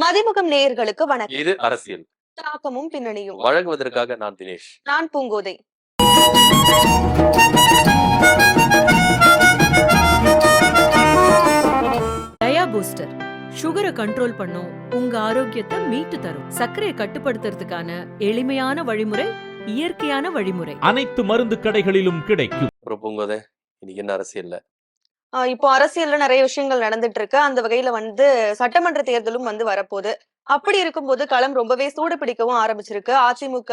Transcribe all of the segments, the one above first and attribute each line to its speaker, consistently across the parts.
Speaker 1: மதிமுகம் நேயர்களுக்கு வணக்கம்.
Speaker 2: இது அரசியல்.
Speaker 1: தாக்கமும் பின்னணியும்.
Speaker 2: வழங்குவதற்காக நான் தினேஷ்.
Speaker 1: நான் பூங்கோதை.
Speaker 3: Dia booster. சுகரை கண்ட்ரோல் பண்ணும். உங்க ஆரோக்கியத்தை மீட்டு தரும். சர்க்கரையை கட்டுப்படுத்துறதுக்கான எளிமையான வழிமுறை இயற்கையான வழிமுறை.
Speaker 4: அனைத்து மருந்து கடைகளிலும் கிடைக்கும்.
Speaker 2: அப்புறம் பூங்கோதே இன்னைக்கு என்ன அரசியல்ல?
Speaker 1: இப்போ அரசியல்ல நிறைய விஷயங்கள் நடந்துட்டு இருக்கு அந்த வகையில வந்து சட்டமன்ற தேர்தலும் வந்து வரப்போகுது. அப்படி இருக்கும்போது களம் ரொம்பவே சூடு பிடிக்கவும் ஆரம்பிச்சிருக்கு. அதிமுக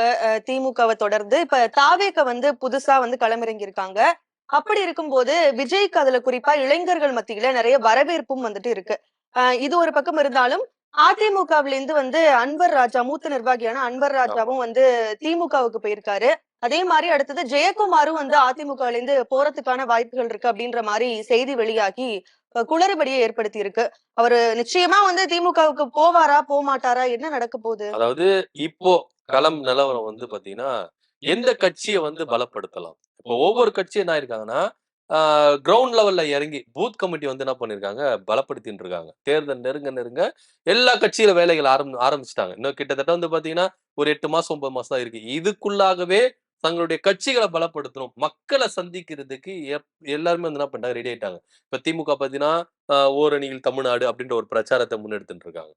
Speaker 1: திமுகவை தொடர்ந்து இப்ப தாவேக வந்து புதுசா வந்து களமிறங்கி இருக்காங்க அப்படி இருக்கும்போது விஜய்க்கு அதுல குறிப்பா இளைஞர்கள் மத்தியில நிறைய வரவேற்பும் வந்துட்டு இருக்கு. இது ஒரு பக்கம் இருந்தாலும் அதிமுகவில இருந்து வந்து அன்பர் ராஜா மூத்த நிர்வாகியான அன்பர் ராஜாவும் வந்து திமுகவுக்கு போயிருக்காரு. அதே மாதிரி அடுத்தது ஜெயக்குமாரும் வந்து அதிமுகல இருந்து போறதுக்கான வாய்ப்புகள் இருக்கு அப்படின்ற மாதிரி செய்தி வெளியாகி குளறுபடியை ஏற்படுத்தி இருக்கு அவரு நிச்சயமா வந்து திமுகவுக்கு போவாரா போக மாட்டாரா என்ன நடக்க போகுது?
Speaker 2: அதாவது இப்போ களம் நிலவரம் வந்து பாத்தீங்கன்னா எந்த கட்சியை வந்து பலப்படுத்தலாம்? இப்போ ஒவ்வொரு கட்சியும் என்ன இருக்காங்கன்னா கிரவுண்ட் லெவல்ல இறங்கி பூத் கமிட்டி வந்து என்ன பண்ணிருக்காங்க பலப்படுத்தின்னு இருக்காங்க. தேர்தல் நெருங்க நெருங்க எல்லா கட்சியில வேலைகள் ஆரம்பி ஆரம்பிச்சிட்டாங்க. இன்னும் கிட்டத்தட்ட வந்து பாத்தீங்கன்னா ஒரு எட்டு மாசம் ஒன்பது மாசம் தான் இருக்கு. இதுக்குள்ளாகவே தங்களுடைய கட்சிகளை பலப்படுத்தணும் மக்களை சந்திக்கிறதுக்கு எப்- எல்லாருமே வந்து என்ன பண்ணிட்டாங்க? ரெடி ஆயிட்டாங்க. இப்ப திமுக பாத்தீங்கன்னா ஓரணியில் தமிழ்நாடு அப்படின்ற ஒரு பிரச்சாரத்தை முன்னெடுத்துட்டு இருக்காங்க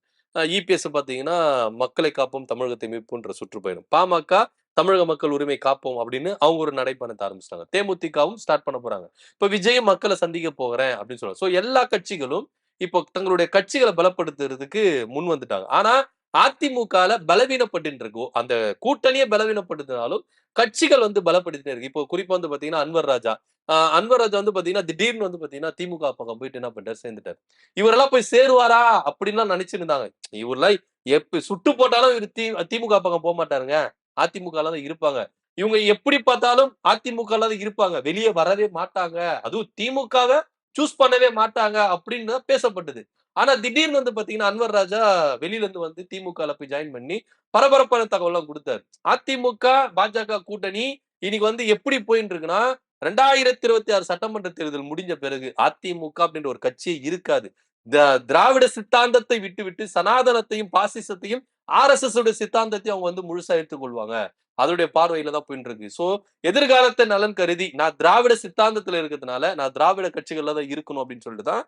Speaker 2: இபிஎஸ் பாத்தீங்கன்னா மக்களை காப்போம் தமிழகத்தை மீட்புன்ற சுற்றுப்பயணம். பாமக தமிழக மக்கள் உரிமை காப்போம் அப்படின்னு அவங்க ஒரு நடைப்பயணத்தை ஆரம்பிச்சிட்டாங்க. தேமுதிகவும் ஸ்டார்ட் பண்ண போறாங்க. இப்ப விஜயும் மக்களை சந்திக்க போகிறேன் அப்படின்னு சொல்றாங்க. சோ எல்லா கட்சிகளும் இப்போ தங்களுடைய கட்சிகளை பலப்படுத்துறதுக்கு முன் வந்துட்டாங்க. ஆனா அதிமுகல பலவீனப்பட்டு இருக்கோ அந்த கூட்டணியே பலவீனப்படுத்தினாலும் கட்சிகள் வந்து பலப்படுத்திட்டே இருக்கு. இப்போ குறிப்பா வந்து பாத்தீங்கன்னா அன்வர் ராஜா. ஆஹ் அன்வர் ராஜா வந்து பாத்தீங்கன்னா திடீர்னு வந்து பாத்தீங்கன்னா திமுக பக்கம் போயிட்டு என்ன பண்ணிட்டாரு சேர்ந்துட்டாரு. இவரெல்லாம் போய் சேருவாரா? அப்படின்லாம் நினைச்சிருந்தாங்க. இவரெல்லாம் எப்ப சுட்டு போட்டாலும் இவர் தி திமுக பக்கம் போக மாட்டாருங்க. அதிமுக தான் இருப்பாங்க. இவங்க எப்படி பார்த்தாலும் அதிமுக தான் இருப்பாங்க. வெளியே வரவே மாட்டாங்க. அதுவும் திமுகவை சூஸ் பண்ணவே மாட்டாங்க அப்படின்னு தான் பேசப்பட்டது. ஆனா திடீர்னு வந்து பாத்தீங்கன்னா அன்வர் ராஜா வெளியில இருந்து வந்து திமுக போய் ஜாயின் பண்ணி பரபரப்பான தகவல்லாம் கொடுத்தாரு. அதிமுக பாஜக கூட்டணி இன்னைக்கு வந்து எப்படி போயிட்டு இருக்குன்னா ரெண்டாயிரத்தி இருபத்தி ஆறு சட்டமன்ற தேர்தல் முடிஞ்ச பிறகு அதிமுக அப்படின்ற ஒரு கட்சியே இருக்காது. திராவிட சித்தாந்தத்தை விட்டு விட்டு சனாதனத்தையும் பாசிசத்தையும் ஆர் எஸ் எஸ் உடைய சித்தாந்தத்தையும் அவங்க வந்து முழுசா எடுத்துக்கொள்வாங்க. அதோடைய பார்வையில தான் போயிட்டு இருக்கு. சோ எதிர்காலத்தை நலன் கருதி நான் திராவிட சித்தாந்தத்துல இருக்கிறதுனால நான் திராவிட கட்சிகள்ல தான் இருக்கணும் அப்படின்னு சொல்லிட்டு தான்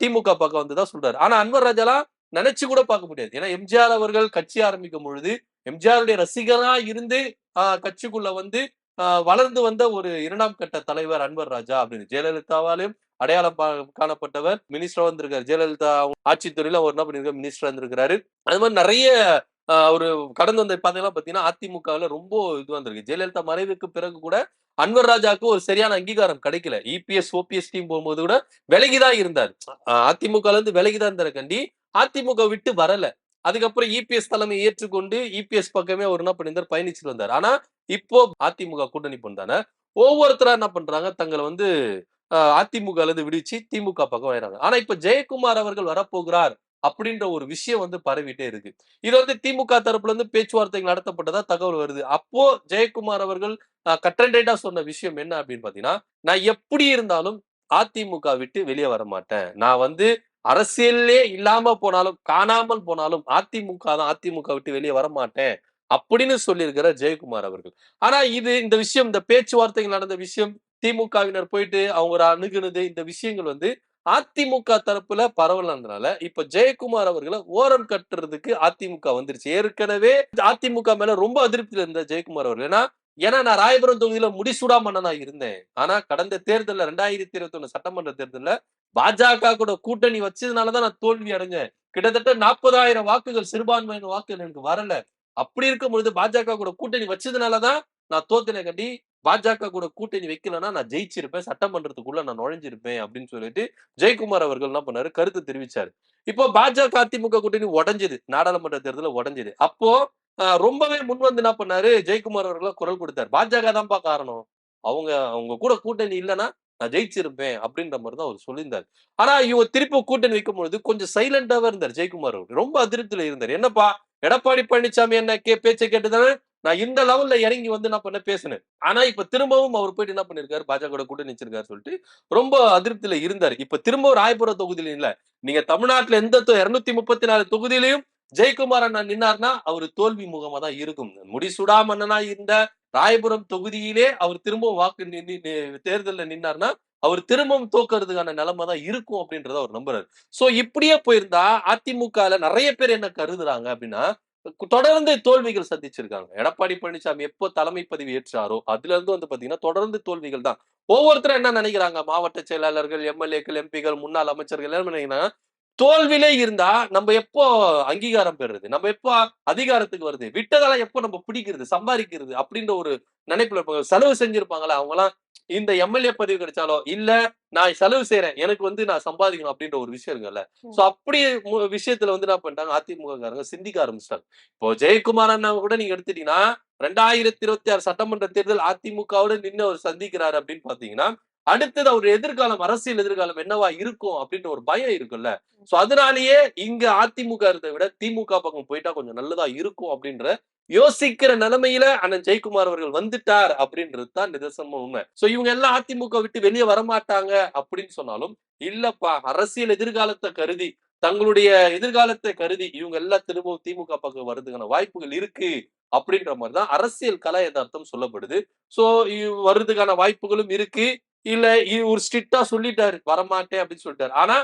Speaker 2: திமுக பக்கம் வந்து தான் சொல்றாரு. ஆனா அன்வர் ராஜாலாம் நினைச்சு கூட பார்க்க முடியாது. ஏன்னா எம்ஜிஆர் அவர்கள் கட்சி ஆரம்பிக்கும் பொழுது எம்ஜிஆருடைய ரசிகரா இருந்து ஆஹ் கட்சிக்குள்ள வந்து ஆஹ் வளர்ந்து வந்த ஒரு இரண்டாம் கட்ட தலைவர் அன்வர் ராஜா அப்படின்னு. ஜெயலலிதாவாலையும் அடையாளம் காணப்பட்டவர் மினிஸ்டர் வந்திருக்காரு. ஜெயலலிதா ஆட்சித்துறையில அவர் என்ன பண்ணிருக்காரு மினிஸ்டர் வந்திருக்கிறாரு அது மாதிரி நிறைய ஒரு கடந்து வந்த பாத்தீங்கன்னா பாத்தீங்கன்னா அதிமுகவுல ரொம்ப இது வந்திருக்கு ஜெயலலிதா மறைவுக்கு பிறகு கூட அன்வர் ராஜாக்கு ஒரு சரியான அங்கீகாரம் கிடைக்கல. இபிஎஸ் ஓபிஎஸ் டீம் போகும்போது கூட விலகிதான் இருந்தார். அதிமுகல இருந்து விலகிதான் இருந்தார் கண்டி. அதிமுக விட்டு வரல. அதுக்கப்புறம் இபிஎஸ் தலைமை ஏற்றுக்கொண்டு இபிஎஸ் பக்கமே அவர் என்ன பண்ணியிருந்தார்? பயணிச்சுட்டு வந்தார். ஆனா இப்போ அதிமுக கூட்டணி பண்ணான ஒவ்வொருத்தரா என்ன பண்றாங்க? தங்களை வந்து அதிமுகல அதிமுக இருந்து விடுவிச்சு திமுக பக்கம் வராங்க ஆனா இப்ப ஜெயக்குமார் அவர்கள் வரப்போகிறார். அப்படின்ற ஒரு விஷயம் வந்து பரவிட்டே இருக்கு. இது வந்து திமுக தரப்புல இருந்து பேச்சுவார்த்தைகள் நடத்தப்பட்டதா தகவல் வருது. அப்போ ஜெயக்குமார் அவர்கள் கட்டண்டேட்டா சொன்ன விஷயம் என்ன அப்படின்னு பாத்தீங்கன்னா நான் எப்படி இருந்தாலும் அதிமுக விட்டு வெளியே வர மாட்டேன். நான் வந்து அரசியல்லே இல்லாம போனாலும் காணாமல் போனாலும் அதிமுக தான் அதிமுக விட்டு வெளியே வர மாட்டேன். அப்படின்னு சொல்லியிருக்கிற ஜெயக்குமார் அவர்கள். ஆனா இது இந்த விஷயம் இந்த பேச்சுவார்த்தைகள் நடந்த விஷயம் திமுகவினர் போயிட்டு அவங்க அணுகுனது இந்த விஷயங்கள் வந்து அதிமுக தரப்புல பரவலன்றனால இப்ப ஜெயக்குமார் அவர்களை ஓரம் கட்டுறதுக்கு அதிமுக வந்துருச்சு. ஏற்கனவே அதிமுக மேல ரொம்ப அதிருப்தியில இருந்த ஜெயக்குமார் அவர்கள். ஏன்னா ஏன்னா நான் ராயபுரம் தொகுதியில முடிசூடா மன்னனா இருந்தேன். ஆனா கடந்த தேர்தல்ல ரெண்டாயிரத்தி இருபத்தி ஒண்ணு சட்டமன்ற தேர்தல்ல பாஜக கூட கூட்டணி வச்சதுனாலதான் நான் தோல்வி அடைஞ்சேன். கிட்டத்தட்ட நாற்பதாயிரம் வாக்குகள் சிறுபான்மையின வாக்குகள் எனக்கு வரல. அப்படி இருக்கும் பொழுது பாஜக கூட கூட்டணி வச்சதுனாலதான் நான் தோத்தினை கட்டி பாஜக கூட கூட்டணி வைக்கலன்னா நான் ஜெயிச்சிருப்பேன் சட்டமன்றத்துக்குள்ள நான் நுழைஞ்சிருப்பேன் அப்படின்னு சொல்லிட்டு ஜெயக்குமார் அவர்கள் என்ன பண்ணாரு? கருத்து தெரிவிச்சாரு. இப்போ பாஜக அதிமுக கூட்டணி உடஞ்சது. நாடாளுமன்ற தேர்தலில் உடஞ்சது. அப்போ ரொம்பவே முன் வந்து என்ன பண்ணாரு? ஜெயக்குமார் அவர்கள குரல் கொடுத்தாரு. பாஜக தான்ப்பா காரணம்? அவங்க அவங்க கூட கூட்டணி இல்லைன்னா நான் ஜெயிச்சிருப்பேன் அப்படின்ற மாதிரி தான் அவர் சொல்லியிருந்தார். ஆனா இவங்க திருப்பி கூட்டணி வைக்கும் பொழுது கொஞ்சம் சைலண்டாவே இருந்தார் ஜெயக்குமார் அவர் ரொம்ப அதிருப்தியில இருந்தார். என்னப்பா? எடப்பாடி பழனிசாமி என்ன கே பேச்சை கேட்டுதானே? நான் இந்த லெவல்ல இறங்கி வந்து என்ன பண்ண பேசினேன். ஆனா இப்ப திரும்பவும் அவர் போயிட்டு என்ன பண்ணிருக்காரு? பாஜக கூட நினைச்சிருக்காரு சொல்லிட்டு ரொம்ப அதிருப்தியில இருந்தாரு. இப்ப திரும்பவும் ராயபுரம் தொகுதியில இல்ல நீங்க தமிழ்நாட்டுல எந்த இருநூத்தி முப்பத்தி நாலு தொகுதியிலையும் ஜெயக்குமார் அண்ணா நின்னார்னா அவர் தோல்வி முகமா தான் இருக்கும். முடிசூடா அண்ணனா இருந்த ராயபுரம் தொகுதியிலே அவர் திரும்பவும் வாக்கு தேர்தலில் தேர்தல்ல நின்னார்னா அவர் திரும்பவும் தோக்கிறதுக்கான நிலைமை தான் இருக்கும் அப்படின்றத அவர் நம்புறாரு. சோ இப்படியே போயிருந்தா அதிமுகல நிறைய பேர் என்ன கருதுறாங்க அப்படின்னா தொடர்ந்து தோல்விகள் சந்திச்சிருக்காங்க. எடப்பாடி பழனிசாமி எப்போ தலைமை பதவி ஏற்றாரோ அதுல இருந்து வந்து பாத்தீங்கன்னா தொடர்ந்து தோல்விகள் தான். ஒவ்வொருத்தரும் என்ன நினைக்கிறாங்க? மாவட்ட செயலாளர்கள் எம்எல்ஏக்கள் எம்பிகள் முன்னாள் அமைச்சர்கள் என்ன நினைக்கிறாங்க? தோல்வியிலே இருந்தா நம்ம எப்போ அங்கீகாரம் பெறுறது? நம்ம எப்போ அதிகாரத்துக்கு வருது? விட்டதெல்லாம் எப்போ நம்ம பிடிக்கிறது சம்பாதிக்கிறது அப்படின்ற ஒரு நினைப்புல இருப்பாங்க செலவு செஞ்சிருப்பாங்களா அவங்க எல்லாம் இந்த எம்எல்ஏ பதவி கிடைச்சாலோ இல்ல நான் செலவு செய்யறேன் எனக்கு வந்து நான் சம்பாதிக்கணும் அப்படின்ற ஒரு விஷயம் இருக்குல்ல சோ அப்படி விஷயத்துல வந்து என்ன பண்ணிட்டாங்க அதிமுக காரங்க சிந்திக்க ஆரம்பிச்சிட்டாங்க. இப்போ ஜெயக்குமார் அண்ணா கூட நீங்க எடுத்துட்டீங்கன்னா ரெண்டாயிரத்தி இருபத்தி ஆறு சட்டமன்ற தேர்தல் அதிமுகவோட நின்று அவர் சந்திக்கிறாரு அப்படின்னு பாத்தீங்கன்னா அடுத்தது அவர் எதிர்காலம் அரசியல் எதிர்காலம் என்னவா இருக்கும் அப்படின்ற ஒரு பயம் இருக்குல்ல சோ அதனாலேயே இங்க அதிமுக இருந்ததை விட திமுக பக்கம் போயிட்டா கொஞ்சம் நல்லதா இருக்கும் அப்படின்ற யோசிக்கிற நிலைமையில அண்ணன் ஜெயக்குமார் அவர்கள் வந்துட்டார் அப்படின்றது தான் நிதர்சனமா உண்மை. சோ இவங்க எல்லாம் அதிமுக விட்டு வெளியே வரமாட்டாங்க அப்படின்னு சொன்னாலும் இல்லப்பா அரசியல் எதிர்காலத்தை கருதி தங்களுடைய எதிர்காலத்தை கருதி இவங்க எல்லாம் திரும்பவும் திமுக பக்கம் வர்றதுக்கான வாய்ப்புகள் இருக்கு அப்படின்ற மாதிரி தான் அரசியல் கலை யதார்த்தம் சொல்லப்படுது. சோ வர்றதுக்கான வாய்ப்புகளும் இருக்கு. இல்ல இது ஒரு ஸ்ட்ரிக்டா சொல்லிட்டாரு வரமாட்டேன் அப்படின்னு சொல்லிட்டாரு. ஆனா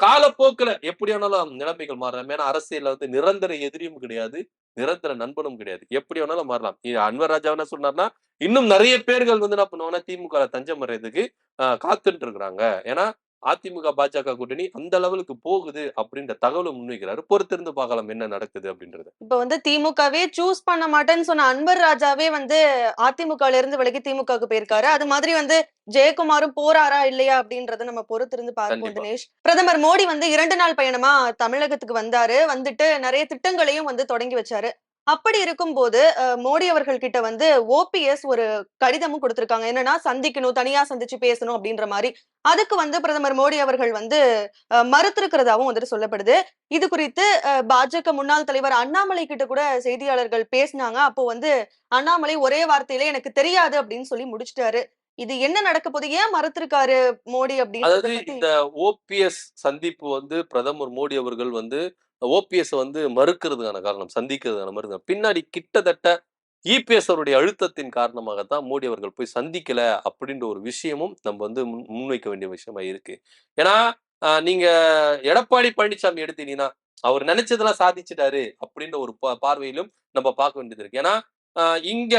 Speaker 2: காலப்போக்குல எப்படியானாலும் நிலைமைகள் மாறலாம். ஏன்னா அரசியல்ல வந்து நிரந்தர எதிரியும் கிடையாது நிரந்தர நண்பனும் கிடையாது. எப்படி வேணாலும் மாறலாம். அன்வர் ராஜா என்ன சொன்னார்னா இன்னும் நிறைய பேர்கள் வந்து என்ன பண்ணுவாங்கன்னா திமுக தஞ்சம் வர்றதுக்கு ஆஹ் காத்துட்டு இருக்கிறாங்க. ஏன்னா அதிமுக பாஜக கூட்டணி அந்த லெவலுக்கு போகுது அப்படின்ற தகவலை முன்வைக்கிறாரு. பொறுத்திருந்து பார்க்கலாம் என்ன நடக்குது அப்படின்றது.
Speaker 1: இப்ப வந்து திமுகவே சூஸ் பண்ண மாட்டேன்னு சொன்ன அன்பர் ராஜாவே வந்து அதிமுகல இருந்து விலகி திமுகவுக்கு போயிருக்காரு. அது மாதிரி வந்து ஜெயக்குமாரும் போறாரா இல்லையா அப்படின்றத நம்ம பொறுத்திருந்து பார்ப்போம். தினேஷ். பிரதமர் மோடி வந்து இரண்டு நாள் பயணமா தமிழகத்துக்கு வந்தாரு. வந்துட்டு நிறைய திட்டங்களையும் வந்து தொடங்கி வச்சாரு. அப்படி இருக்கும்போது மோடி அவர்கள் கிட்ட வந்து ஓபிஎஸ் ஒரு கடிதமும் கொடுத்திருக்காங்க. என்னன்னா சந்திக்கணும் தனியா சந்திச்சு பேசணும் அப்படின்ற மாதிரி. அதுக்கு வந்து பிரதமர் மோடி அவர்கள் வந்து மறுத்திருக்கிறதாவும் வந்துட்டு சொல்லப்படுது. இது குறித்து பாஜக முன்னாள் தலைவர் அண்ணாமலை கிட்ட கூட செய்தியாளர்கள் பேசினாங்க. அப்போ வந்து அண்ணாமலை ஒரே வார்த்தையில எனக்கு தெரியாது அப்படின்னு சொல்லி முடிச்சிட்டாரு. இது என்ன நடக்க போகுது? ஏன் மறுத்திருக்காரு மோடி
Speaker 2: அதாவது
Speaker 1: அப்படின்னு
Speaker 2: இந்த ஓபிஎஸ் சந்திப்பு வந்து பிரதமர் மோடி அவர்கள் வந்து ஓபிஎஸ் வந்து மறுக்கிறதுக்கான காரணம் சந்திக்கிறதுக்கான மறுக்க பின்னாடி கிட்டத்தட்ட இபிஎஸ் அவருடைய அழுத்தத்தின் காரணமாகத்தான் மோடி அவர்கள் போய் சந்திக்கல அப்படின்ற ஒரு விஷயமும் நம்ம வந்து முன்- முன்வைக்க வேண்டிய விஷயமா இருக்கு. ஏன்னா ஆஹ், நீங்க எடப்பாடி பழனிசாமி எடுத்தீங்கன்னா அவர் நினைச்சதெல்லாம் சாதிச்சிட்டாரு அப்படின்ற ஒரு பார்வையிலும் நம்ம பார்க்க வேண்டியது இருக்கு. ஏன்னா இங்க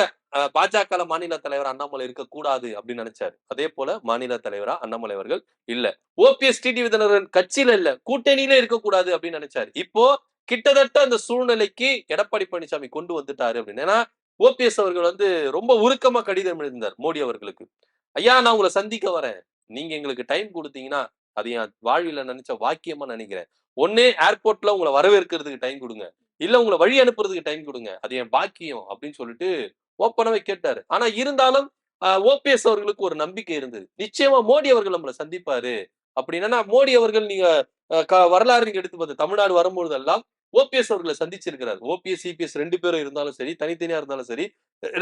Speaker 2: பாஜக மாநில தலைவர் அண்ணாமலை இருக்கக்கூடாது அப்படின்னு நினைச்சாரு. அதே போல மாநில தலைவரா அண்ணாமலை அவர்கள் இல்ல. ஓபிஎஸ் டிடி விதனரன் கட்சியில இல்ல. கூட்டணியில இருக்கக்கூடாது அப்படின்னு நினைச்சாரு. இப்போ கிட்டத்தட்ட அந்த சூழ்நிலைக்கு எடப்பாடி பழனிசாமி கொண்டு வந்துட்டாரு அப்படின்னு. ஏன்னா ஓபிஎஸ் அவர்கள் வந்து ரொம்ப உருக்கமா கடிதம் எழுதினார் மோடி அவர்களுக்கு. ஐயா நான் உங்களை சந்திக்க வரேன். நீங்க எங்களுக்கு டைம் கொடுத்தீங்கன்னா அது என் வாழ்வில நினைச்ச வாக்கியமா நினைக்கிறேன். ஒன்னே ஏர்போர்ட்ல உங்களை வரவேற்கிறதுக்கு டைம் கொடுங்க. இல்ல உங்களை வழி அனுப்புறதுக்கு டைம் கொடுங்க. அது என் பாக்கியம் அப்படின்னு சொல்லிட்டு ஓப்பனாவே கேட்டாரு. ஆனா இருந்தாலும் ஓபிஎஸ் அவர்களுக்கு ஒரு நம்பிக்கை இருந்தது. நிச்சயமா மோடி அவர்கள் நம்மளை சந்திப்பாரு. அப்படின்னா மோடி அவர்கள் நீங்க வரலாறு நீங்க எடுத்து பார்த்து தமிழ்நாடு வரும்பொழுதெல்லாம் ஓபிஎஸ் அவர்களை சந்திச்சிருக்கிறார். ஓபிஎஸ் சிபிஎஸ் ரெண்டு பேரும் இருந்தாலும் சரி தனித்தனியா இருந்தாலும் சரி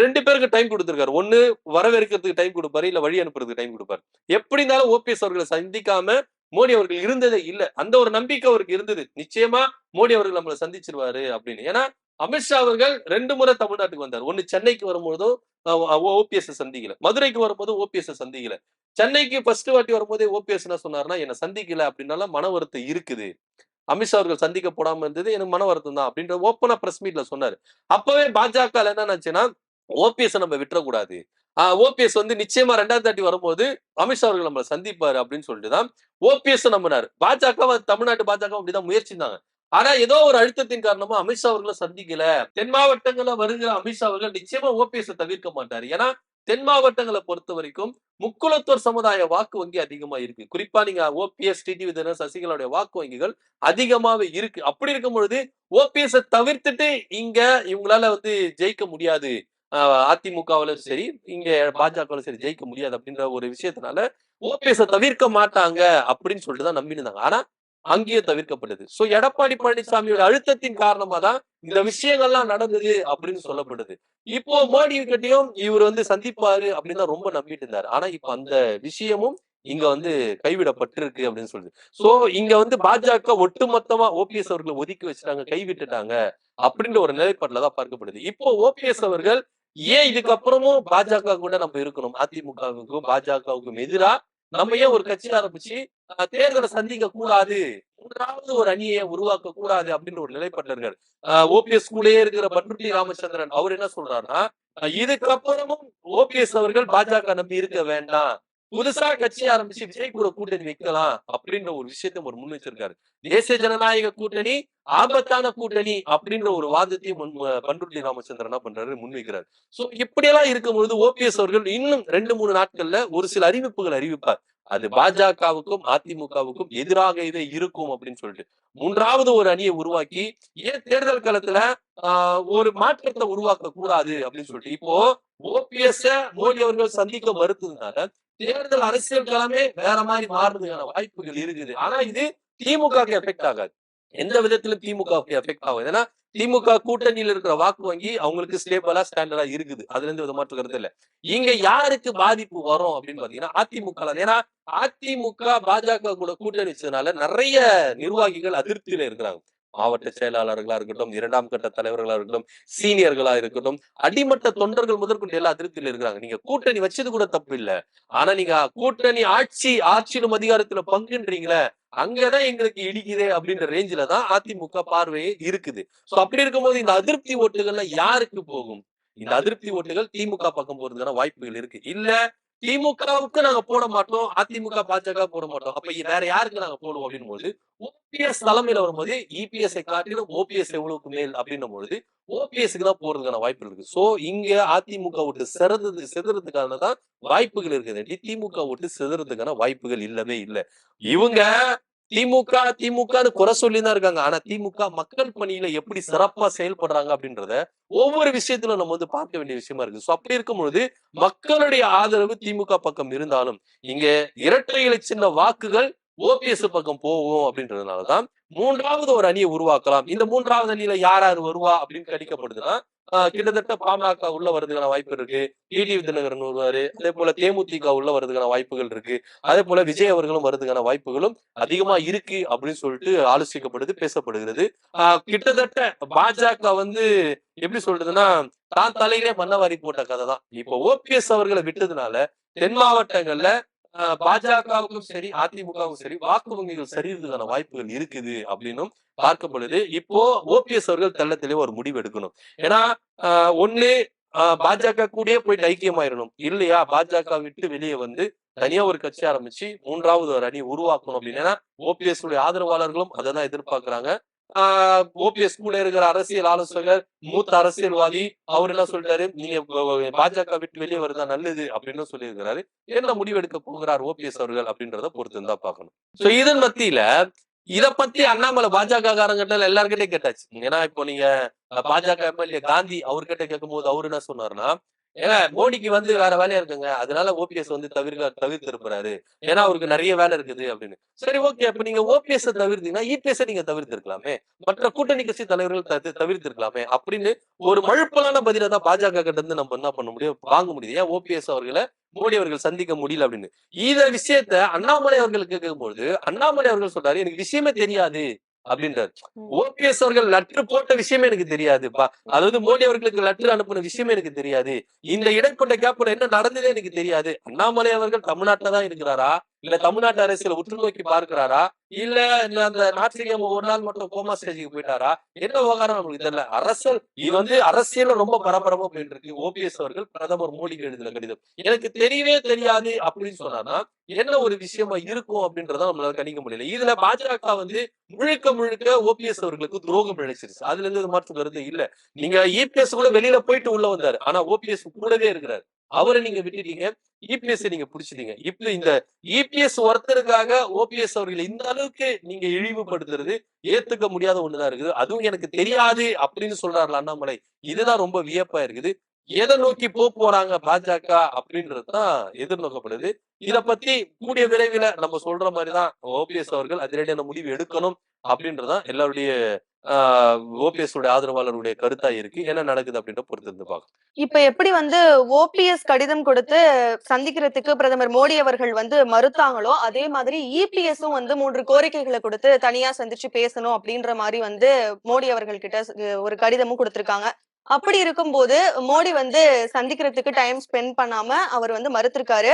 Speaker 2: ரெண்டு பேருக்கு டைம் கொடுத்திருக்காரு. ஒன்னு வரவேற்கிறதுக்கு டைம் கொடுப்பாரு இல்ல வழி அனுப்புறதுக்கு டைம் கொடுப்பாரு. எப்படி இருந்தாலும் ஓபிஎஸ் அவர்களை சந்திக்காம மோடி அவர்கள் இருந்ததே இல்ல. அந்த ஒரு நம்பிக்கை அவருக்கு இருந்தது. நிச்சயமா மோடி அவர்கள் நம்மளை சந்திச்சிருவாரு அப்படின்னு. ஏன்னா அமித்ஷா அவர்கள் ரெண்டு முறை தமிழ்நாட்டுக்கு வந்தார். ஒண்ணு சென்னைக்கு வரும்போதும் ஓபிஎஸ் சந்திக்கல. மதுரைக்கு வரும்போது ஓபிஎஸ் சந்திக்கல. சென்னைக்கு ஃபர்ஸ்ட் வாட்டி வரும்போதே ஓபிஎஸ் என்ன சொன்னாருன்னா என்ன சந்திக்கல அப்படின்னால மன வருத்தம் இருக்குது. அமித்ஷா அவர்கள் சந்திக்க போடாம இருந்தது எனக்கு மன வருத்தம் தான் அப்படின்ற ஓப்பனா பிரஸ் மீட்ல சொன்னாரு. அப்பவே பாஜக என்ன நினைச்சுன்னா ஓபிஎஸ் நம்ம விட்டுறக்கூடாது. ஓபிஎஸ் வந்து நிச்சயமா ரெண்டாயிரத்தி தாட்டி வரும்போது அமித்ஷா அவர்கள் நம்மளை சந்திப்பாரு அப்படின்னு சொல்லிட்டு தான் ஓபிஎஸ் நம்பினார். பாஜக தமிழ்நாட்டு பாஜக அப்படிதான் முயற்சிந்தாங்க ஆனா ஏதோ ஒரு அழுத்தத்தின் காரணமா அமித்ஷா அவர்களை சந்திக்கல. தென் மாவட்டங்கள்ல வருகிற அமித்ஷா அவர்கள் நிச்சயமா ஓபிஎஸ் தவிர்க்க மாட்டாரு. ஏன்னா தென் மாவட்டங்களை பொறுத்த வரைக்கும் முக்குலத்தோர் சமுதாய வாக்கு வங்கி அதிகமா இருக்கு. குறிப்பா நீங்க ஓபிஎஸ் டிடி விதனர் சசிகலாவுடைய வாக்கு வங்கிகள் அதிகமாவே இருக்கு. அப்படி இருக்கும் பொழுது ஓபிஎஸ் தவிர்த்துட்டு இங்க இவங்களால வந்து ஜெயிக்க முடியாது. அதிமுகவிலும் சரி இங்க பாஜகவிலும் சரி ஜெயிக்க முடியாது அப்படின்ற ஒரு விஷயத்தினால ஓபிஎஸ் தவிர்க்க மாட்டாங்க அப்படின்னு சொல்லிட்டு தான் நம்பியிருந்தாங்க ஆனா அங்கேயே தவிர்க்கப்பட்டது சோ எடப்பாடி பழனிசாமியோட அழுத்தத்தின் காரணமா தான் இந்த விஷயங்கள்லாம் நடந்தது அப்படின்னு சொல்லப்படுது. இப்போ மோடி கிட்டயும் இவர் வந்து சந்திப்பாரு அப்படின்னு தான் ரொம்ப நம்பிட்டு இருந்தாரு. ஆனா இப்ப அந்த விஷயமும் இங்க வந்து கைவிடப்பட்டிருக்கு அப்படின்னு சொல்லுது. சோ இங்க வந்து பாஜக ஒட்டுமொத்தமா ஓபிஎஸ் அவர்களை ஒதுக்கி வச்சுட்டாங்க கைவிட்டுட்டாங்க அப்படின்ற ஒரு நிலைப்பாட்டுல தான் பார்க்கப்படுது. இப்போ ஓபிஎஸ் அவர்கள் ஏன் இதுக்கப்புறமும் பாஜக கூட நம்ம இருக்கணும்? அதிமுகவுக்கும் பாஜகவுக்கும் எதிரா நம்ம ஏன் ஒரு கட்சியில ஆரம்பிச்சு தேர்தலை சந்திக்க கூடாது மூன்றாவது ஒரு அணியை உருவாக்க கூடாது அப்படின்னு ஒரு நிலைப்பாட்டில் இருக்காரு ஓபிஎஸ் கூடயே இருக்கிற பன்ருட்டி ராமச்சந்திரன் அவர் என்ன சொல்றாருன்னா இதுக்கப்புறமும் ஓபிஎஸ் அவர்கள் பாஜக நம்பி இருக்க வேண்டாம். புதுசா கட்சி ஆரம்பிச்சு விஜய் கூட கூட்டணி வைக்கலாம் அப்படின்ற ஒரு விஷயத்தை அவர் முன் வச்சிருக்காரு. தேசிய ஜனநாயக கூட்டணி ஆபத்தான கூட்டணி அப்படின்ற ஒரு வாதத்தையும் பண்ருட்டி ராமச்சந்திரன் பண்றாரு? முன்வைக்கிறார் சோ இப்படியெல்லாம் இருக்கும்பொழுது ஓபிஎஸ் அவர்கள் இன்னும் ரெண்டு மூணு நாட்கள்ல ஒரு சில அறிவிப்புகள் அறிவிப்பார். அது பாஜகவுக்கும் அதிமுகவுக்கும் எதிராகவே இருக்கும் அப்படின்னு சொல்லிட்டு. மூன்றாவது ஒரு அணியை உருவாக்கி ஏன் தேர்தல் களத்துல ஆஹ் ஒரு மாற்றத்தை உருவாக்க கூடாது அப்படின்னு சொல்லிட்டு. இப்போ ஓபிஎஸ் மோடி அவர்கள் சந்திக்க மறுத்ததுனால தேர்தல் அரசியல் களமே வேற மாதிரி மாறுறதுக்கான வாய்ப்புகள் இருக்குது. ஆனா இது திமுகவுக்கு எஃபெக்ட் ஆகாது. எந்த விதத்திலும் திமுகவுக்கு எஃபெக்ட் ஆகும் ஏன்னா திமுக கூட்டணியில் இருக்கிற வாக்கு வங்கி அவங்களுக்கு ஸ்டேபிளா ஸ்டாண்டர்டா இருக்குது. அதுல இருந்து வித மாற்று கருத்து இல்ல. இங்க யாருக்கு பாதிப்பு வரும் அப்படின்னு பாத்தீங்கன்னா அதிமுக ஏன்னா அதிமுக பாஜக கூட கூட்டணி வச்சதுனால நிறைய நிர்வாகிகள் அதிருப்தியில இருக்கிறாங்க. மாவட்ட செயலாளர்களா இருக்கட்டும் இரண்டாம் கட்ட தலைவர்களா இருக்கட்டும் சீனியர்களா இருக்கட்டும் அடிமட்ட தொண்டர்கள் முதற்கொண்டு எல்லா அதிருப்தியில இருக்கிறாங்க. நீங்க கூட்டணி வச்சது கூட தப்பு இல்ல. ஆனா நீங்க கூட்டணி ஆட்சி ஆட்சியிலும் அதிகாரத்துல பங்குன்றீங்களே அங்கதான் எங்களுக்கு இடிக்குதே அப்படின்ற ரேஞ்சில தான் அதிமுக பார்வையே இருக்குது. சோ அப்படி இருக்கும்போது இந்த அதிருப்தி ஓட்டுகள்லாம் யாருக்கு போகும்? இந்த அதிருப்தி ஓட்டுகள் திமுக பக்கம் போறதுக்கான வாய்ப்புகள் இருக்கு. இல்ல திமுகவுக்கு நாங்க போட மாட்டோம் அதிமுக பாஜக போட மாட்டோம். அப்ப வேற யாருக்கு நாங்க போடுவோம் அப்படின்னும் போது ஓபிஎஸ் தலைமையில வரும்போது இபிஎஸ் காட்டிலும் ஓபிஎஸ் எவ்வளவுக்கு மேல் அப்படின்னும் பொழுது ஓபிஎஸ்க்கு தான் போறதுக்கான வாய்ப்பு இருக்கு. சோ இங்க அதிமுக விட்டு சிறந்தது சிதறதுக்கான தான் வாய்ப்புகள் இருக்குது திமுக விட்டு சிதறதுக்கான வாய்ப்புகள் இல்லவே இல்லை. இவங்க திமுக திமுகன்னு குறை சொல்லி தான் இருக்காங்க. ஆனா திமுக மக்கள் பணியில எப்படி சிறப்பா செயல்படுறாங்க அப்படின்றத ஒவ்வொரு விஷயத்திலும் நம்ம வந்து பார்க்க வேண்டிய விஷயமா இருக்கு சோ அப்படி இருக்கும் பொழுது மக்களுடைய ஆதரவு திமுக பக்கம் இருந்தாலும் இங்க இரட்டை இலை சின்ன வாக்குகள் ஓபிஎஸ் பக்கம் போவோம் அப்படின்றதுனாலதான் மூன்றாவது ஒரு அணியை உருவாக்கலாம். இந்த மூன்றாவது அணியில யார் யார் வருவா அப்படின்னு கணிக்கப்படுதுன்னா கிட்டத்தட்ட பாமக உள்ள வர்றதுக்கான வாய்ப்பு இருக்கு. டிடிவி தினகரன் வருவாரு. அதே போல தேமுதிக உள்ள வர்றதுக்கான வாய்ப்புகள் இருக்கு. அதே போல விஜய் அவர்களும் வர்றதுக்கான வாய்ப்புகளும் அதிகமா இருக்கு அப்படின்னு சொல்லிட்டு ஆலோசிக்கப்படுது பேசப்படுகிறது. ஆஹ் கிட்டத்தட்ட பாஜக வந்து எப்படி சொல்றதுன்னா தான் தலையிலே மன்னவாரி போட்ட கதை தான் இப்போ ஓபிஎஸ் அவர்களை விட்டதுனால தென் மாவட்டங்கள்ல பாஜகவுக்கும் சரி அதிமுகவுக்கும் சரி வாக்கு வங்கிகள் சரிவதற்கான வாய்ப்புகள் இருக்குது அப்படின்னும் பார்க்கப்படுது இப்போ ஓபிஎஸ் அவர்கள் தெள்ள தெளிவா ஒரு முடிவு எடுக்கணும். ஏன்னா ஆஹ் ஒண்ணு ஆஹ் பாஜக கூடயே போயிட்டு ஐக்கியமாயிரணும். இல்லையா? பாஜக விட்டு வெளியே வந்து தனியா ஒரு கட்சி ஆரம்பிச்சு மூன்றாவது ஒரு அணி உருவாக்கணும் அப்படின்னு. ஏன்னா ஓபிஎஸ் உடைய ஆதரவாளர்களும் அதை தான் எதிர்பார்க்கிறாங்க. ஓபிஎஸ் கூட இருக்கிற அரசியல் ஆலோசகர் மூத்த அரசியல்வாதி அவர் என்ன சொல்றாரு? நீங்க பாஜக விட்டு வெளியே வருதா நல்லது அப்படின்னு சொல்லியிருக்கிறாரு. என்ன முடிவெடுக்க போகிறார் ஓபிஎஸ் அவர்கள் அப்படின்றத பொறுத்து தான் பார்க்கணும். சோ இதன் மத்தியில இத பத்தி அண்ணாமலை பாஜக காரங்கிட்ட எல்லார்கிட்டயும் கேட்டாச்சு. ஏன்னா இப்போ நீங்க பாஜக எம்எல்ஏ காந்தி அவர்கிட்ட கேட்கும்போது அவரு என்ன சொன்னாருன்னா ஏன்னா மோடிக்கு வந்து வேற வேலையா இருக்குங்க. அதனால ஓபிஎஸ் வந்து தவிர்க்க தவிர்த்து இருப்பாரு ஏன்னா அவருக்கு நிறைய வேலை இருக்குது அப்படின்னு. சரி ஓகே. அப்ப நீங்க ஓபிஎஸ் தவிர்த்தீங்கன்னா இபிஎஸ் நீங்க தவிர்த்து இருக்கலாமே மற்ற கூட்டணி கட்சி தலைவர்கள் தவிர்த்து- இருக்கலாமே அப்படின்னு ஒரு மழுப்பலான பதில தான் பாஜக கிட்ட இருந்து நம்ம என்ன பண்ண முடியும்? வாங்க முடியுது. ஏன் ஓபிஎஸ் அவர்களை மோடி அவர்கள் சந்திக்க முடியல அப்படின்னு. இத விஷயத்த அண்ணாமலை அவர்கள் கேட்கும்போது அண்ணாமலை அவர்கள் சொல்றாரு எனக்கு விஷயமே தெரியாது. அப்படின்றாரு. ஓபிஎஸ் அவர்கள் லெட்டர் போட்ட விஷயமே எனக்கு தெரியாது. அதாவது மோடி அவர்களுக்கு லெட்டர் அனுப்பின விஷயமே எனக்கு தெரியாது. இந்த இடைப்பட்ட கேப்ல என்ன நடந்ததே எனக்கு தெரியாது. அண்ணாமலை அவர்கள் தமிழ்நாட்டுல தான் இருக்கிறாரா? இல்ல தமிழ்நாட்டு அரசியல உற்று நோக்கி பார்க்கிறாரா? இல்ல அந்த நாட்டிலேயே ஒரு நாள் மட்டும் கோமா ஸ்டேஜுக்கு போயிட்டாரா? என்ன விவகாரம் நம்மளுக்கு தெரியல. அரசியல் இது வந்து அரசியல ரொம்ப பரபரமா போயிட்டு இருக்கு. ஓபிஎஸ் அவர்கள் பிரதமர் மோடிக்கு எழுதின கடிதம். எனக்கு தெரியவே தெரியாது அப்படின்னு சொன்னார்னா என்ன ஒரு விஷயமா இருக்கும் அப்படின்றத நம்மளால கணிக்க முடியல. இதுல பாஜக வந்து முழுக்க முழுக்க ஓபிஎஸ் அவர்களுக்கு துரோகம் நினைச்சிருச்சு. அதுல இருந்து மாற்று கருத்து இல்ல. நீங்க இபிஎஸ் கூட வெளியில போயிட்டு உள்ள வந்தாரு. ஆனா ஓபிஎஸ் கூடவே இருக்கிறாரு. அவரை நீங்க விட்டுட்டீங்க. இபிஎஸ் நீங்க பிடிச்சிட்டீங்க. இப்ப இந்த இபிஎஸ் ஒருத்தருக்காக ஓபிஎஸ் அவர்களை இந்த அளவுக்கு நீங்க இழிவுபடுத்துறது ஏத்துக்க முடியாத ஒண்ணுதான் இருக்குது. அதுவும் எனக்கு தெரியாது அப்படின்னு சொல்றாரு அண்ணாமலை. இதுதான் ரொம்ப வியப்பா இருக்குது. எதை நோக்கி போக போறாங்க பாஜக அப்படின்றதுதான் எதிர்நோக்கப்படுது. இத பத்தி கூடிய விரைவில் நம்ம சொல்ற மாதிரிதான் ஓபிஎஸ் அவர்கள் அதிரடியான முடிவு எடுக்கணும் அப்படின்றதான் எல்லாருடைய ஓபிஎஸ் உடைய ஆதரவாளருடைய கருத்தா இருக்கு. என்ன நடக்குது அப்படின்ற பொறுத்து இருந்து பார்க்கலாம்.
Speaker 1: இப்ப எப்படி வந்து ஓபிஎஸ் கடிதம் கொடுத்து சந்திக்கிறதுக்கு பிரதமர் மோடி அவர்கள் வந்து மறுத்தாங்களோ அதே மாதிரி இபிஎஸும் வந்து மூன்று கோரிக்கைகளை கொடுத்து தனியா சந்திச்சு பேசணும் அப்படின்ற மாதிரி வந்து மோடி அவர்கள் கிட்ட ஒரு கடிதமும் கொடுத்திருக்காங்க. அப்படி இருக்கும்போது மோடி வந்து சந்திக்கிறதுக்கு டைம் ஸ்பெண்ட் பண்ணாம அவர் வந்து மறுத்திருக்காரு.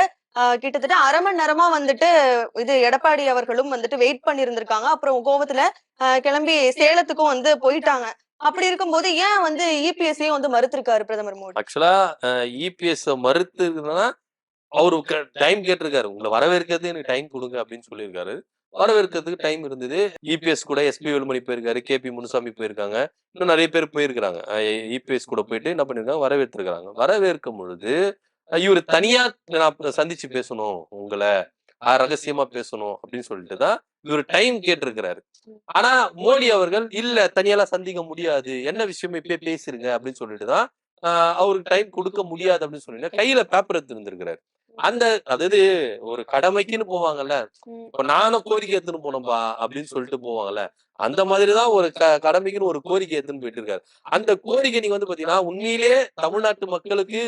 Speaker 1: கிட்டத்தட்ட அரை மணி நேரமா வந்துட்டு இது எடப்பாடி அவர்களும் வந்துட்டு வெயிட் பண்ணி இருந்திருக்காங்க அப்புறம் கோவத்துல கிளம்பி சேலத்துக்கும் வந்து போயிட்டாங்க. அப்படி இருக்கும்போது ஏன் வந்து இபிஎஸ்சியும் வந்து மறுத்திருக்காரு பிரதமர் மோடி?
Speaker 2: ஆக்சுவலா இபிஎஸ் மறுத்துனா அவரு டைம் கேட்டிருக்காரு. உங்களை வரவேற்கிறது எனக்கு டைம் கொடுங்க அப்படின்னு சொல்லியிருக்காரு. வரவேற்கிறதுக்கு டைம் இருந்தது. இபிஎஸ் கூட எஸ்பி வேலுமணி போயிருக்காரு கேபி முனுசாமி போயிருக்காங்க. இன்னும் நிறைய பேர் போயிருக்கிறாங்க. இபிஎஸ் கூட போயிட்டு என்ன பண்ணிருக்காங்க? வரவேற்றிருக்காங்க வரவேற்கும் பொழுது இவரு தனியா நான் சந்திச்சு பேசணும் உங்களை. ரகசியமா பேசணும் அப்படின்னு சொல்லிட்டு தான் இவர் டைம் கேட்டிருக்கிறாரு. ஆனா மோடி அவர்கள் இல்ல தனியாலாம் சந்திக்க முடியாது. என்ன விஷயம் இப்பயே பேசிருங்க அப்படின்னு சொல்லிட்டு தான் ஆஹ் அவருக்கு டைம் கொடுக்க முடியாது அப்படின்னு சொல்லிட்டு கையில பேப்பர் எடுத்து இருந்திருக்கிறாரு. அந்த அதாவது ஒரு கடமைக்குன்னு போவாங்கல்ல. இப்ப நானும் கோரிக்கை எடுத்துன்னு போனோம்பா அப்படின்னு சொல்லிட்டு போவாங்கல்ல. அந்த மாதிரிதான் ஒரு க கடமைக்குன்னு ஒரு கோரிக்கை எடுத்துன்னு போயிட்டு இருக்காரு அந்த கோரிக்கை நீங்க வந்து பாத்தீங்கன்னா உண்மையிலேயே தமிழ்நாட்டு மக்களுக்கு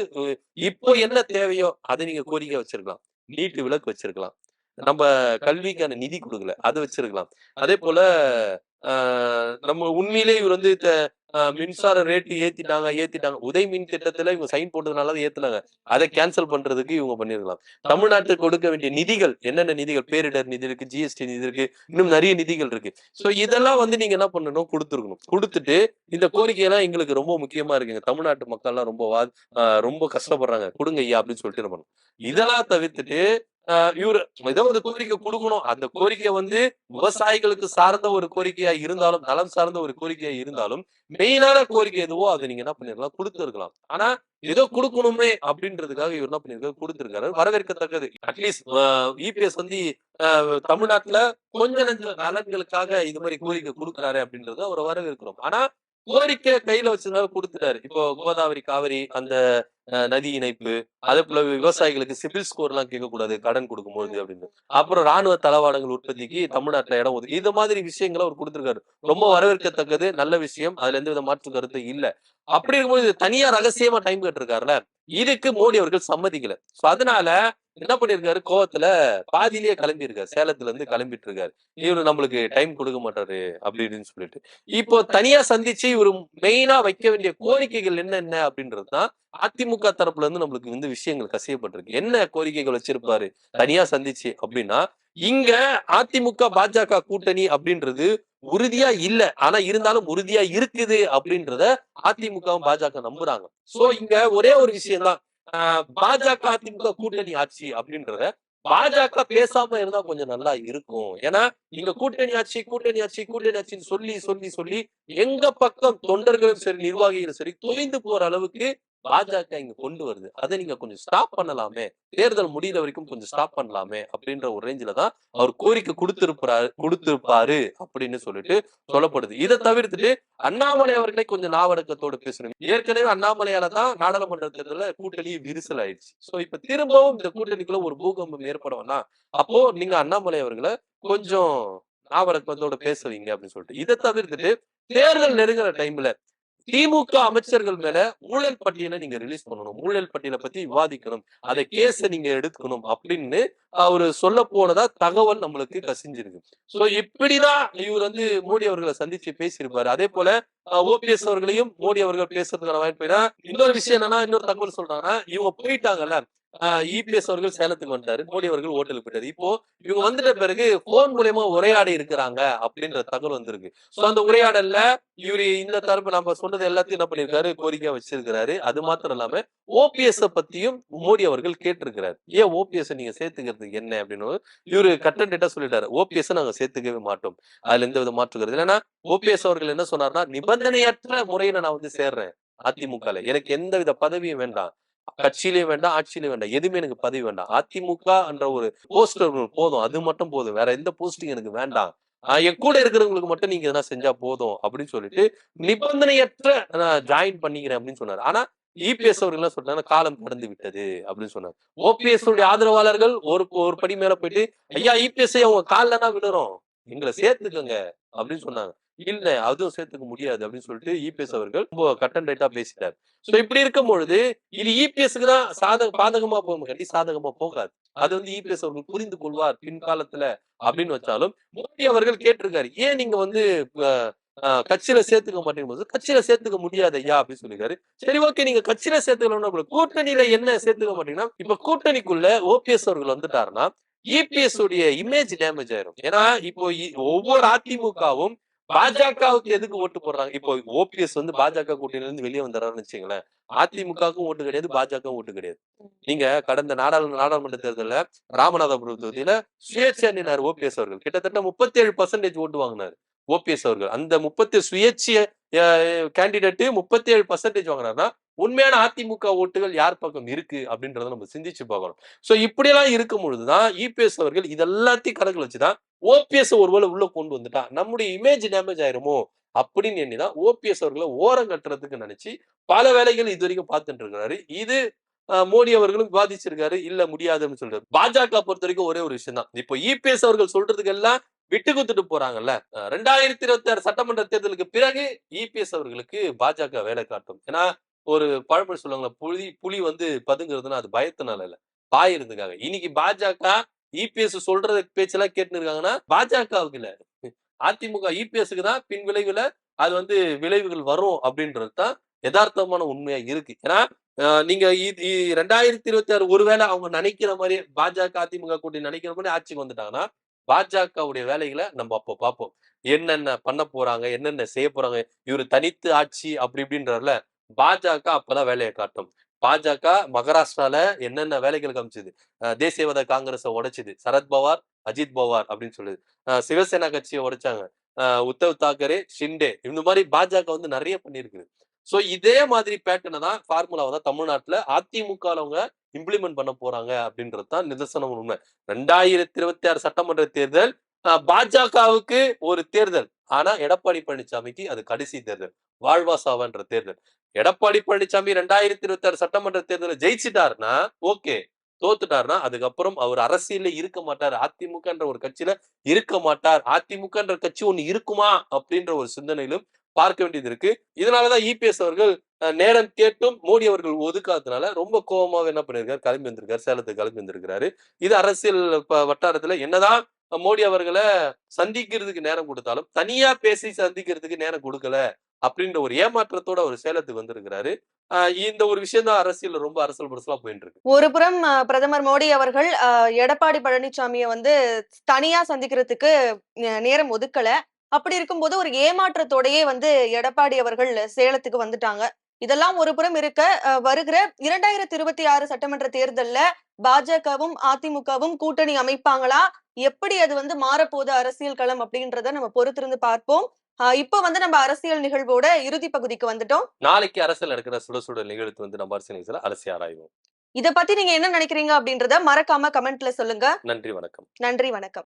Speaker 2: இப்போ என்ன தேவையோ அதை நீங்க கோரிக்கை வச்சிருக்கலாம். நீட்டு விலக்கு வச்சிருக்கலாம். நம்ம கல்விக்கான நிதி கொடுக்கல அதை வச்சிருக்கலாம். அதே போல ஆஹ், நம்ம உண்மையிலே இவர் வந்து மின்சார ரேட்டு ஏத்திட்டாங்க ஏத்திட்டாங்க. உதய் மின் திட்டத்துல இவங்க சைன் போட்டதுனால தான் ஏத்துனாங்க. அதை கேன்சல் பண்றதுக்கு இவங்க பண்ணிருக்கலாம். தமிழ்நாட்டுக்கு கொடுக்க வேண்டிய நிதிகள் என்னென்ன நிதிகள்? பேரிடர் நிதி இருக்கு ஜிஎஸ்டி நிதி இருக்கு இன்னும் நிறைய நிதிகள் இருக்கு. சோ இதெல்லாம் வந்து நீங்க என்ன பண்ணணும்? கொடுத்துருக்கணும். கொடுத்துட்டு இந்த கோரிக்கையெல்லாம் எங்களுக்கு ரொம்ப முக்கியமா இருக்குங்க. தமிழ்நாட்டு மக்கள்லாம் ரொம்ப வா ரொம்ப கஷ்டப்படுறாங்க. கொடுங்க ஐயா அப்படின்னு சொல்லிட்டு நம்ம இதெல்லாம் தவிர்த்துட்டு இவரு ஏதோ ஒரு கோரிக்கை கொடுக்கணும். அந்த கோரிக்கை வந்து விவசாயிகளுக்கு சார்ந்த ஒரு கோரிக்கையா இருந்தாலும் நலம் சார்ந்த ஒரு கோரிக்கையா இருந்தாலும் மெயினான கோரிக்கை எதுவோ அதை நீங்க என்ன பண்ணிருக்கலாம் கொடுத்துருக்கலாம். ஆனா ஏதோ கொடுக்கணுமே அப்படின்றதுக்காக இவர் என்ன பண்ணிருக்காரு? கொடுத்துருக்காரு. வரவேற்கத்தக்கது. அட்லீஸ்ட் இபிஎஸ் வந்து ஆஹ் தமிழ்நாட்டுல கொஞ்ச நெஞ்ச நலன்களுக்காக இது மாதிரி கோரிக்கை கொடுக்குறாரு அப்படின்றத அவரை வரவேற்கிறோம். ஆனா கோரிக்கை கையில வச்சதுனால கொடுத்துட்டாரு. இப்போ கோதாவரி காவிரி அந்த நதி இணைப்பு அதே போல விவசாயிகளுக்கு சிபில் ஸ்கோர் எல்லாம் கேட்கக்கூடாது கடன் கொடுக்கும்போது அப்படின்னு. அப்புறம் ராணுவ தளவாடங்கள் உற்பத்திக்கு தமிழ்நாட்டுல இடம் ஒதுக்கி இந்த மாதிரி விஷயங்களை அவர் கொடுத்திருக்காரு. ரொம்ப வரவேற்கத்தக்கது நல்ல விஷயம். அதுல எந்த வித மாற்று கருத்து இல்ல. அப்படி இருக்கும்போது தனியா ரகசியமா டைம் கேட்டிருக்காருல்ல. இதுக்கு மோடி அவர்கள் சம்மதிக்கல. சோ அதனால என்ன பண்ணிருக்காரு? கோவத்துல பாதியிலேயே கிளம்பி இருக்காரு சேலத்துல இருந்து கிளம்பிட்டு இருக்காரு இவரு நம்மளுக்கு டைம் கொடுக்க மாட்டாரு அப்படின்னு சொல்லிட்டு. இப்போ தனியா சந்திச்சு இவரு மெயினா வைக்க வேண்டிய கோரிக்கைகள் என்னென்ன அப்படின்றதுதான் அதிமுக தரப்புல இருந்து நம்மளுக்கு வந்து விஷயங்கள் கசியப்பட்டிருக்கு. என்ன கோரிக்கைகள் வச்சிருப்பாரு? தனியா சந்திச்சு அப்படின்னா இங்க அதிமுக பாஜக கூட்டணி அப்படின்றது உறுதியா இல்ல. ஆனா இருந்தாலும் உறுதியா இருக்குது அப்படின்றத அதிமுகவும் பாஜக நம்புறாங்க. சோ இங்க ஒரே ஒரு விஷயம் தான் பாஜக அதிமுக கூட்டணி ஆட்சி அப்படின்றத பாஜக பேசாம இருந்தா கொஞ்சம் நல்லா இருக்கும். ஏன்னா இங்க கூட்டணி ஆட்சி கூட்டணி ஆட்சி கூட்டணி ஆட்சின்னு சொல்லி சொல்லி சொல்லி எங்க பக்கம் தொண்டர்களும் சரி நிர்வாகிகளும் சரி தொய்ந்து போற அளவுக்கு பாஜக இங்க கொண்டு வருது. அதை நீங்க கொஞ்சம் ஸ்டாப் பண்ணலாமே. தேர்தல் முடியிற வரைக்கும் கொஞ்சம் ஸ்டாப் பண்ணலாமே அப்படின்ற ஒரு ரேஞ்சில தான் அவர் கோரிக்கை கொடுத்திருப்பாரு கொடுத்திருப்பாரு அப்படின்னு சொல்லிட்டு சொல்லப்படுது. இதை தவிர்த்துட்டு அண்ணாமலை அவர்களை கொஞ்சம் நாவடக்கத்தோடு பேசணும். ஏற்கனவே அண்ணாமலையால தான் நாடாளுமன்ற தேர்தலில் கூட்டணி விரிசல் ஆயிடுச்சு. சோ இப்ப திரும்பவும் இந்த கூட்டணிக்குள்ள ஒரு பூகம்பம் ஏற்படும்னா அப்போ நீங்க அண்ணாமலை அவர்களை கொஞ்சம் நாவடக்கத்தோட பேசுவீங்க அப்படின்னு சொல்லிட்டு. இதை தவிர்த்துட்டு தேர்தல் நெருங்குற டைம்ல திமுக அமைச்சர்கள் மேல ஊழல் பட்டியலை நீங்க ரிலீஸ் பண்ணணும். ஊழல் பட்டியலை பத்தி விவாதிக்கணும். அதை கேஸ நீங்க எடுக்கணும் அப்படின்னு அவரு சொல்ல போனதா தகவல் நம்மளுக்கு கசிஞ்சிருக்கு. சோ இப்படிதான் இவர் வந்து மோடி அவர்களை சந்திச்சு பேசியிருப்பாரு. அதே போல ஓபிஎஸ் அவர்களையும் மோடி அவர்கள் பேசுறதுக்கான வாய்ப்பு இன்னொரு விஷயம் என்னன்னா இன்னொரு தகவல் சொல்றாங்கன்னா இவங்க போயிட்டாங்கல்ல. இபிஎஸ் அவர்கள் சேலத்துக்கு வந்துட்டாரு. மோடி அவர்கள் ஓட்டலுக்கு போயிட்டாரு. இப்போ இவங்க வந்துட்ட பிறகு போன் மூலியமா உரையாடி இருக்கிறாங்க அப்படின்ற தகவல் வந்திருக்கு. சோ அந்த உரையாடல்ல இவரு இந்த தரப்பு நம்ம சொன்னது எல்லாத்தையும் என்ன பண்ணிருக்காரு கோரிக்கையா வச்சிருக்கிறாரு. அது மாத்திரம் இல்லாம ஓபிஎஸ் பத்தியும் மோடி அவர்கள் கேட்டிருக்கிறாரு. ஏன் ஓபிஎஸ் நீங்க சேர்த்துக்கிறதுக்கு என்ன அப்படின்னு இவரு கட்டண்டா சொல்லிட்டாரு. ஓபிஎஸ் நாங்க சேர்த்துக்கவே மாட்டோம். அதுல எந்த வித மாற்றுக்கிறது இல்லைன்னா ஓபிஎஸ் அவர்கள் என்ன சொன்னார்னா நிபந்தனையற்ற முறையில நான் வந்து சேர்றேன். அதிமுகல. எனக்கு எந்த வித பதவியும் வேண்டாம். கட்சியிலையும் வேண்டாம் ஆட்சியிலையும் வேண்டாம். எதுவுமே எனக்கு பதவி வேண்டாம். அதிமுக என்ற ஒரு போஸ்டர் போதும். அது மட்டும் போதும். வேற எந்த போஸ்டிங் எனக்கு வேண்டாம். என் கூட இருக்கிறவங்களுக்கு மட்டும் நீங்க எதனா செஞ்சா போதும் அப்படின்னு சொல்லிட்டு நிபந்தனையற்ற நான் ஜாயின் பண்ணிக்கிறேன் அப்படின்னு சொன்னாரு. ஆனா இபிஎஸ் அவர்கள் என்ன சொல்றாங்க காலம் கடந்து விட்டது அப்படின்னு சொன்னார். ஓபிஎஸ் உடைய ஆதரவாளர்கள் ஒரு ஒரு படி மேல போயிட்டு ஐயா இபிஎஸ் அவங்க காலில் தான் விழுறோம். எங்களை சேர்த்துக்கோங்க. அப்படின்னு சொன்னாங்க. இல்ல அதுவும் சேர்த்துக்க முடியாது அப்படின்னு சொல்லிட்டு இபிஎஸ் அவர்கள் ரொம்ப கட்டன் ரைட்டா பேசிட்டார். சோ இப்படி இருக்கும் பொழுது இது இபிஎஸ்க்கு தான் சாதக பாதகமா போகும் கண்டி சாதகமா போகாது. அது வந்து இபிஎஸ் அவர்கள் புரிந்து கொள்வார் பின்காலத்துல அப்படின்னு வச்சாலும் மோடி அவர்கள் கேட்டிருக்காரு ஏன் நீங்க வந்து கட்சியில சேர்த்துக்க மாட்டேங்கும்போது கட்சியில சேர்த்துக்க முடியாது ஐயா அப்படின்னு சொல்லிருக்காரு சரி ஓகே நீங்க கட்சியில சேர்த்துக்கணும்னா கூட்டணியில என்ன சேர்த்துக்க மாட்டீங்கன்னா இப்ப கூட்டணிக்குள்ள ஓபிஎஸ் அவர்கள் வந்துட்டாருன்னா இபிஎஸ் உடைய இமேஜ் டேமேஜ் ஆயிரும். ஏன்னா இப்போ ஒவ்வொரு அதிமுகவும் பாஜகவுக்கு எதுக்கு ஓட்டு போடுறாங்க? இப்போ ஓபிஎஸ் வந்து பாஜக கூட்டணியில இருந்து வெளியே வந்துடுறாருன்னு வச்சுங்களேன் அதிமுகவுக்கும் ஓட்டு கிடையாது பாஜகவும் ஓட்டு கிடையாது. நீங்க கடந்த நாடாளு நாடாளுமன்ற தேர்தலில் ராமநாதபுரம் தொகுதியில சுயேட்சை அணினார் ஓபிஎஸ் அவர்கள். கிட்டத்தட்ட முப்பத்தி ஏழு பர்சன்டேஜ் ஓட்டு வாங்கினார் ஓபிஎஸ் அவர்கள். அந்த முப்பத்தி சுயேட்சிய கேண்டிடேட்டு முப்பத்தி ஏழு பர்சன்டேஜ் வாங்கினார்னா உண்மையான அதிமுக ஓட்டுகள் யார் பக்கம் இருக்கு அப்படின்றத நம்ம சிந்திச்சு பார்க்கணும். ஸோ இப்படியெல்லாம் இருக்கும் பொழுதுதான் இபிஎஸ் அவர்கள் இதெல்லாத்தையும் கணக்கில் வச்சுதான் ஓபிஎஸ் ஒருவேளை உள்ள கொண்டு வந்துட்டா நம்முடைய இமேஜ் டேமேஜ் ஆயிருமோ அப்படின்னு எண்ணிதான் ஓபிஎஸ் அவர்களை ஓரம் கட்டுறதுக்கு நினைச்சு பல வேலைகள் இது வரைக்கும் பார்த்துட்டு இருக்கிறாரு. இது மோடி அவர்களும் விவாதிச்சிருக்காரு. இல்ல முடியாதுன்னு சொல்றாரு. பாஜக பொறுத்த வரைக்கும் ஒரே ஒரு விஷயம் தான் இப்போ இபிஎஸ் அவர்கள் சொல்றதுக்கு எல்லாம் விட்டு கொடுத்துட்டு போறாங்கல்ல. ரெண்டாயிரத்தி இருபத்தி ஆறு சட்டமன்ற தேர்தலுக்கு பிறகு இபிஎஸ் அவர்களுக்கு பாஜக வேலை காட்டும். ஏன்னா ஒரு பழமொழி சொல்லுவாங்களா புலி புலி வந்து பதுங்குறதுன்னா அது பயத்தினால இல்ல. பாயிருந்துக்காக இன்னைக்கு பாஜக இபிஎஸ் சொல்றது பேச்செல்லாம் கேட்டுன்னு இருக்காங்கன்னா பாஜகவுக்கு இல்ல. அதிமுக இபிஎஸ்க்கு தான் பின் விளைவுல அது வந்து விளைவுகள் வரும் அப்படின்றது தான் யதார்த்தமான உண்மையா இருக்கு. ஏன்னா அஹ், நீங்க இ- ரெண்டாயிரத்தி இருபத்தி ஆறு ஒருவேளை அவங்க நினைக்கிற மாதிரி பாஜக அதிமுக கூட்டி நினைக்கிற மாதிரி ஆட்சிக்கு வந்துட்டாங்கன்னா பாஜகவுடைய வேலைகளை நம்ம அப்போ பார்ப்போம். என்னென்ன பண்ண போறாங்க என்னென்ன செய்ய போறாங்க இவர் தனித்து ஆட்சி அப்படி இப்படின்றதுல பாஜக அப்பதான் வேலையை காட்டும். பாஜக மகாராஷ்டிரால என்னென்ன வேலைகள் காமிச்சது அஹ் தேசியவாத காங்கிரஸை உடைச்சது. சரத்பவார் அஜித் பவார் அப்படின்னு சொல்லுது. சிவசேனா கட்சியை உடைச்சாங்க. உத்தவ் தாக்கரே ஷிண்டே இந்த மாதிரி பாஜக வந்து நிறைய பண்ணியிருக்குது. சோ இதே மாதிரி பேட்டர்னை தான் ஃபார்முலாவை தான் தமிழ்நாட்டுல அதிமுக அவங்க இம்ப்ளிமெண்ட் பண்ண போறாங்க அப்படின்றது தான் நிதர்சனம் உண்மை. ரெண்டாயிரத்தி இருபத்தி ஆறு சட்டமன்ற தேர்தல் பாஜகவுக்கு ஒரு தேர்தல். ஆனா எடப்பாடி பழனிசாமிக்கு அது கடைசி தேர்தல் வாழ்வாசாவன்ற தேர்தல். எடப்பாடி பழனிசாமி ரெண்டாயிரத்தி இருபத்தி ஆறு சட்டமன்ற தேர்தலை ஜெயிச்சிட்டாருன்னா ஓகே தோத்துட்டார்னா அதுக்கப்புறம் அவர் அரசியல இருக்க மாட்டார். அதிமுகன்ற ஒரு கட்சியில இருக்க மாட்டார். அதிமுகன்ற கட்சி ஒண்ணு இருக்குமா அப்படின்ற ஒரு சிந்தனையிலும் பார்க்க வேண்டியது இருக்கு. இதனாலதான் இபிஎஸ் அவர்கள் நேரம் கேட்டும் மோடி அவர்கள் ஒதுக்காததுனால ரொம்ப கோபமாக என்ன பண்ணியிருக்காரு? கிளம்பி வந்திருக்காரு. சேலத்துக்கு கிளம்பி வந்திருக்கிறாரு. இது அரசியல் வட்டாரத்துல என்னதான் மோடி அவர்களை சந்திக்கிறதுக்கு நேரம் கொடுத்தாலும் தனியா பேசி சந்திக்கிறதுக்கு நேரம் கொடுக்கல அப்படின்ற ஒரு ஏமாற்றத்தோட அவர் சேலத்துக்கு வந்திருக்கிறாரு. இந்த ஒரு விஷயம் தான் அரசியல் ரொம்ப அரசியல் புரசலா போயிட்டு இருக்கு
Speaker 1: ஒரு புறம் பிரதமர் மோடி அவர்கள் அஹ், எடப்பாடி பழனிசாமியை வந்து தனியா சந்திக்கிறதுக்கு நேரம் ஒதுக்கல. அப்படி இருக்கும்போது ஒரு ஏமாற்றத்தோடயே வந்து எடப்பாடி அவர்கள் சேலத்துக்கு வந்துட்டாங்க. இதெல்லாம் ஒரு புறம் இருக்க வருகிற இரண்டாயிரத்தி இருபத்தி ஆறு சட்டமன்ற தேர்தல்ல பாஜகவும் அதிமுகவும் கூட்டணி அமைப்பாங்களா? எப்படி அது வந்து மாறப்போகுது அரசியல் களம் அப்படின்றத நம்ம பொறுத்திருந்து பார்ப்போம். இப்போ வந்து நம்ம அரசியல் நிகழ்வோட இறுதி பகுதிக்கு வந்துட்டோம்.
Speaker 2: நாளைக்கு அரசியல் நடக்கிற சுட சுட நிகழ்த்து வந்து நம்ம அரசியல் நிகழ்ச்சியில அரசியல் ஆராய்வோம்.
Speaker 1: இத பத்தி நீங்க என்ன நினைக்கிறீங்க அப்படின்றத மறக்காம கமெண்ட்ல சொல்லுங்க.
Speaker 2: நன்றி வணக்கம்.
Speaker 1: நன்றி வணக்கம்.